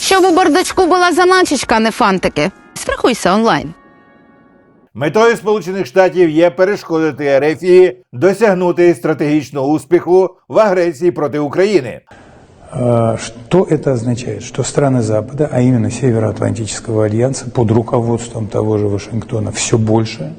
Щоб у бардачку була заначечка, а не фантики. Страхуйся онлайн. Метою Сполучених Штатів є перешкодити Ерефії досягнути стратегічного успіху в агресії проти України. А, Что это означает? Что страны Запада, а именно Североатлантического альянса под руководством того же Вашингтона все больше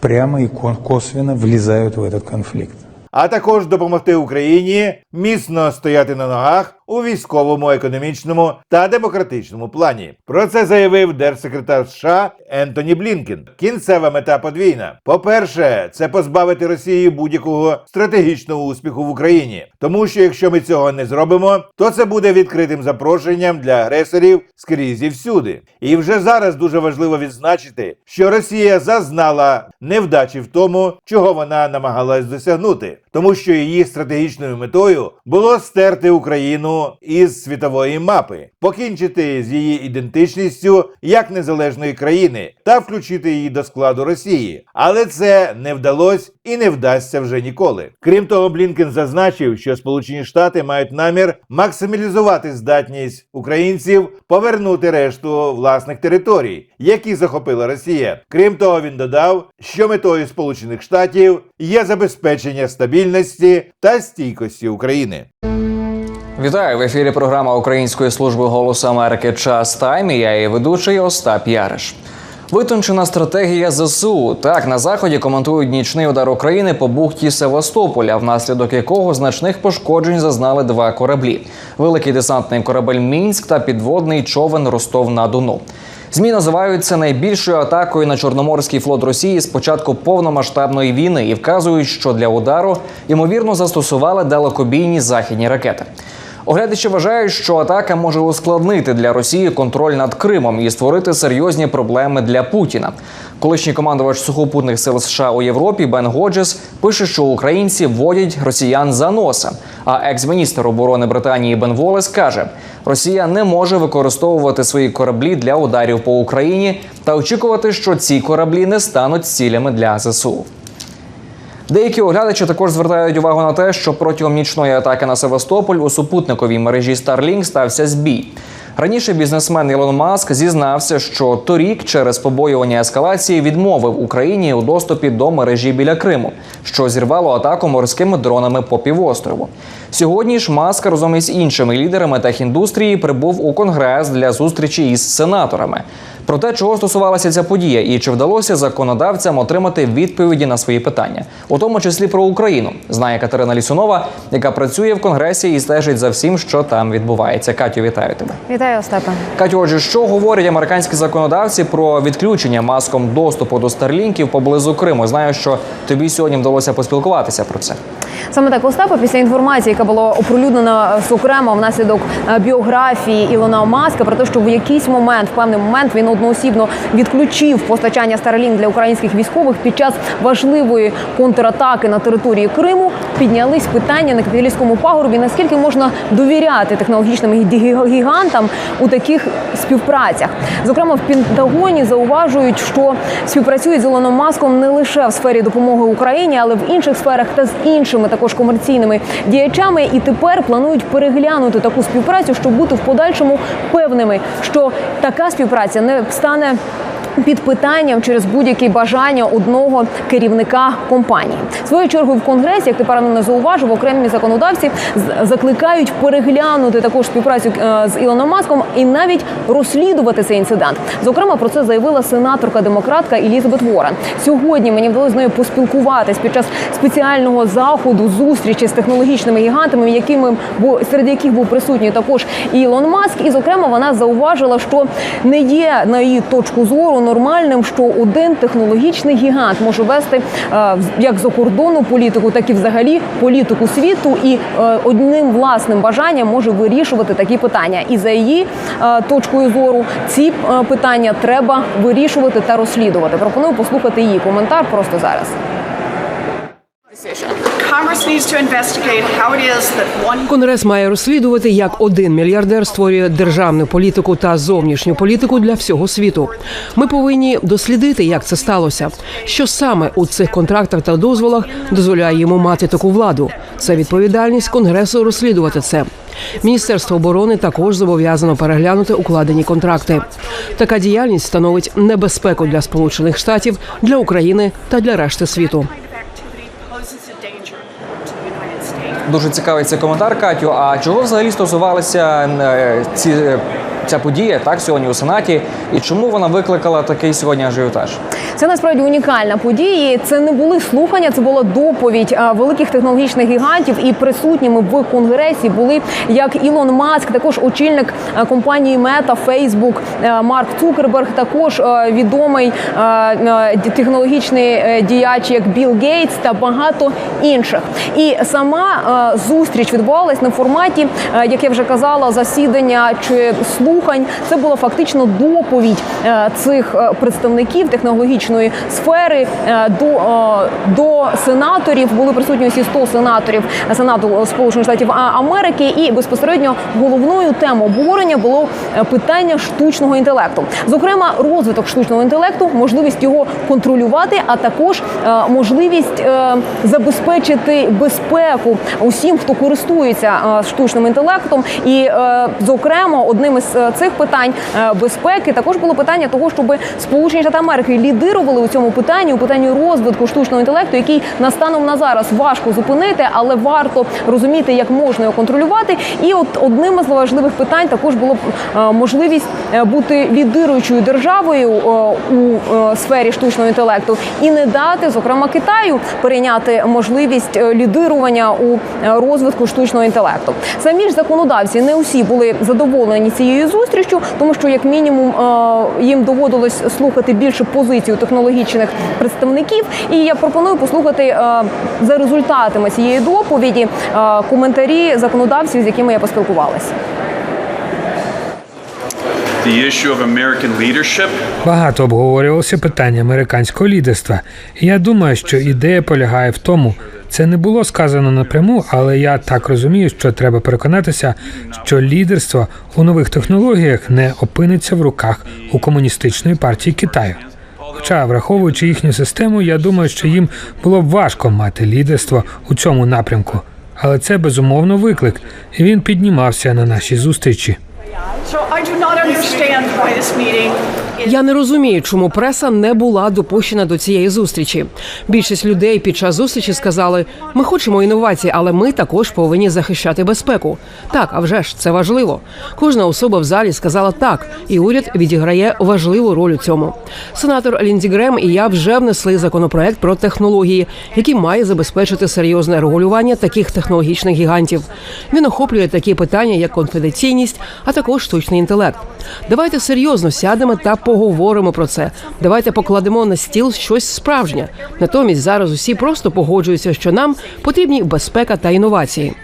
прямо и кон- косвенно влезают в этот конфликт. а також допомогти Україні міцно стояти на ногах у військовому, економічному та демократичному плані. Про це заявив держсекретар США Ентоні Блінкен. Кінцева мета подвійна. По-перше, це позбавити Росії будь-якого стратегічного успіху в Україні, тому що якщо ми цього не зробимо, то це буде відкритим запрошенням для агресорів скрізь і всюди. І вже зараз дуже важливо відзначити, що Росія зазнала невдачі в тому, чого вона намагалась досягнути, тому що її стратегічною метою було стерти Україну із світової мапи, покінчити з її ідентичністю як незалежної країни та включити її до складу Росії. Але це не вдалося і не вдасться вже ніколи. Крім того, Блінкен зазначив, що Сполучені Штати мають намір максималізувати здатність українців повернути решту власних територій, які захопила Росія. Крім того, він додав, що метою Сполучених Штатів є забезпечення стабільності та стійкості України. Вітаю в ефірі. Програма Української служби голосу Америки Час Тайм. І Я її ведучий Остап Яриш. Витончена стратегія ЗСУ. Так на заході коментують нічний удар України по бухті Севастополя, внаслідок якого значних пошкоджень зазнали два кораблі: великий десантний корабель Мінськ та підводний човен Ростов на Дону. ЗМІ називають це найбільшою атакою на Чорноморський флот Росії з початку повномасштабної війни і вказують, що для удару ймовірно застосували далекобійні західні ракети. Оглядачі вважають, що атака може ускладнити для Росії контроль над Кримом і створити серйозні проблеми для Путіна. Колишній командувач сухопутних сил США у Європі Бен Годжес пише, що українці вводять росіян за носа. А екс-міністр оборони Британії Бен Волес каже: Росія не може використовувати свої кораблі для ударів по Україні та очікувати, що ці кораблі не стануть цілями для ЗСУ. Деякі оглядачі також звертають увагу на те, що протягом нічної атаки на Севастополь у супутниковій мережі Starlink стався збій. Раніше бізнесмен Ілон Маск зізнався, що торік через побоювання ескалації відмовив Україні у доступі до мережі біля Криму, що зірвало атаку морськими дронами по півострову. Сьогодні ж Маск разом із іншими лідерами техіндустрії прибув у конгрес для зустрічі із сенаторами. Про те, чого стосувалася ця подія, і чи вдалося законодавцям отримати відповіді на свої питання, у тому числі про Україну, знає Катерина Лісунова, яка працює в конгресі і стежить за всім, що там відбувається. Катю, вітаю тебе. Вітаю, Остапе. Катю, отже, що говорять американські законодавці про відключення маском доступу до старлінків поблизу Криму? Знаю, що тобі сьогодні вдалося поспілкуватися про це. Саме так Остапе, після інформації, яка була оприлюднена е, окремо внаслідок е, біографії Ілона Маска, про те, що в якийсь момент, в певний момент, він одноосібно відключив постачання Starlink для українських військових під час важливої контратаки на території Криму, піднялись питання на капіталістському пагорбі. Наскільки можна довіряти технологічним гі- гігантам у таких співпрацях? Зокрема, в Пентагоні зауважують, що співпрацюють з Ілоном Маском не лише в сфері допомоги Україні, але в інших сферах та з іншими також комерційними діячами. І тепер планують переглянути таку співпрацю, щоб бути в подальшому певними, що така співпраця не стане. Під питанням через будь-які бажання одного керівника компанії. Своєю чергою в конгресі, як ти правильно зауважив, окремі законодавці закликають переглянути також співпрацю е, з Ілоном Маском і навіть розслідувати цей інцидент. Зокрема, про це заявила сенаторка демократка Елізабет Ворен. Сьогодні мені вдалося з нею поспілкуватись під час спеціального заходу зустрічі з технологічними гігантами, якими бу- серед яких був присутній також Ілон Маск. І зокрема, вона зауважила, що не є на її точку зору нормальним, що один технологічний гігант може вести е, як за кордону політику, так і взагалі політику світу, і е, одним власним бажанням може вирішувати такі питання. І за її е, точкою зору ці питання треба вирішувати та розслідувати. Пропоную послухати її коментар просто зараз. Конгрес має розслідувати, як один мільярдер створює державну політику та зовнішню політику для всього світу. Ми повинні дослідити, як це сталося. Що саме у цих контрактах та дозволах дозволяє йому мати таку владу. Це відповідальність конгресу розслідувати це. Міністерство оборони також зобов'язано переглянути укладені контракти. Така діяльність становить небезпеку для Сполучених Штатів, для України та для решти світу. Дуже цікавий цей коментар, Катю. А чого взагалі стосувалися е, ці ця подія так сьогодні у сенаті, і чому вона викликала такий сьогодні ажіотаж? Це насправді унікальна подія. Це не були слухання, це була доповідь великих технологічних гігантів. І присутніми в конгресі були як Ілон Маск, також очільник компанії Мета, Фейсбук, Марк Цукерберг, також відомий технологічний е, діяч, як Білл Гейтс та багато інших. І сама зустріч відбувалась на форматі, як я вже казала, засідання чи слухань. Це була фактично доповідь цих представників технологічної сфери е, до, е, до сенаторів. Були присутні усі 100 сенаторів Сенату Сполучених Штатів Америки, і безпосередньо головною темою обговорення було е, питання штучного інтелекту. Зокрема, розвиток штучного інтелекту, можливість його контролювати, а також можливість забезпечити безпеку усім, хто користується штучним інтелектом. І, зокрема, одним із цих питань безпеки також було питання того, щоб Сполучені Штати Америки лідирували у цьому питанні, у питанні розвитку штучного інтелекту, який на станом на зараз важко зупинити, але варто розуміти, як можна його контролювати. І от одним із важливих питань також було б можливість е, бути лідируючою державою у е, сфері штучного інтелекту і не дати, зокрема, Китаю перейняти можливість е, лідирування у розвитку штучного інтелекту. Самі ж законодавці не усі були задоволені цією зустрічю, тому що як мінімум їм доводилось слухати більше позицію технологічних представників. І я пропоную послухати е, за результатами цієї доповіді е, коментарі законодавців, з якими я поспілкувалася. Багато обговорювалося питання американського лідерства. І я думаю, що ідея полягає в тому, це не було сказано напряму, але я так розумію, що треба переконатися, що лідерство у нових технологіях не опиниться в руках у комуністичної партії Китаю. Хоча, враховуючи їхню систему, я думаю, що їм було б важко мати лідерство у цьому напрямку. Але це безумовно виклик, і він піднімався на нашій зустрічі. Я не розумію, чому преса не була допущена до цієї зустрічі. Більшість людей під час зустрічі сказали: ми хочемо інновацій, але ми також повинні захищати безпеку. Так, а вже ж це важливо. Кожна особа в залі сказала так, і уряд відіграє важливу роль у цьому. Сенатор Лінзі Грем і я вже внесли законопроект про технології, який має забезпечити серйозне регулювання таких технологічних гігантів. Він охоплює такі питання, як конфіденційність, а також штучний інтелект. Давайте серйозно сядемо та поговоримо про це. Давайте покладемо на стіл щось справжнє. Натомість зараз усі просто погоджуються, що нам потрібні безпека та інновації.